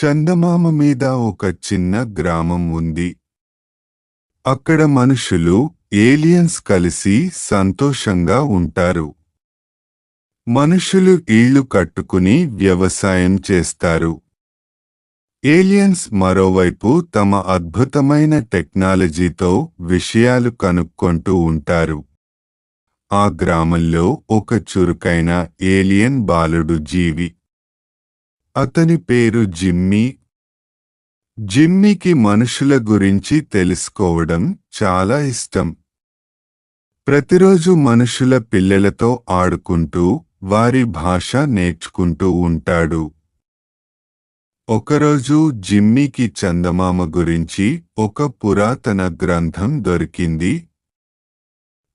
చందమామ మీద ఒక చిన్న గ్రామం ఉంది. అక్కడ మనుషులు ఏలియన్స్ కలిసి సంతోషంగా ఉంటారు. మనుషులు ఇళ్ళు కట్టుకుని వ్యవసాయం చేస్తారు. ఏలియన్స్ మరోవైపు తమ అద్భుతమైన టెక్నాలజీతో విషయాలు కనుక్కొంటూ ఉంటారు. ఆ గ్రామంలో ఒక చురుకైన ఏలియన్ బాలుడు జీవి. అతని పేరు జిమ్మీ. జిమ్మీకి మనుషుల గురించి తెలుసుకోవడం చాలా ఇష్టం. ప్రతిరోజు మనుషుల పిల్లలతో ఆడుకుంటూ వారి భాష నేర్చుకుంటూ ఉంటాడు. ఒకరోజు జిమ్మీకి చందమామ గురించి ఒక పురాతన గ్రంథం దొరికింది.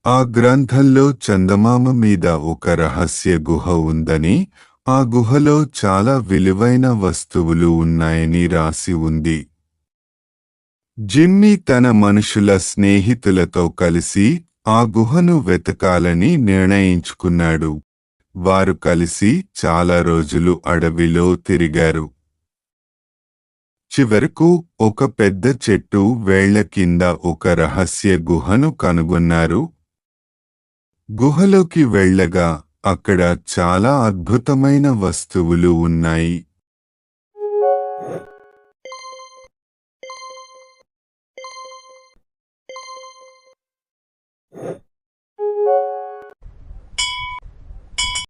ఆ గ్రంథంలో చందమామ మీద ఒక రహస్య గుహ ఉందని ఆ గుహలో చాలా విలువైన వస్తువులు ఉన్నాయని రాసి ఉంది. జిమ్మీ తన మనుషుల స్నేహితులతో కలిసి ఆ గుహను వెతకాలని నిర్ణయించుకున్నాడు. వారు కలిసి చాలా రోజులు అడవిలో తిరిగారు. చివరకు ఒక పెద్ద చెట్టు వేళ్ళ కింద ఒక రహస్య గుహను కనుగొన్నారు. గుహలోకి వెళ్ళగా అక్కడ చాలా అద్భుతమైన వస్తువులు ఉన్నాయి.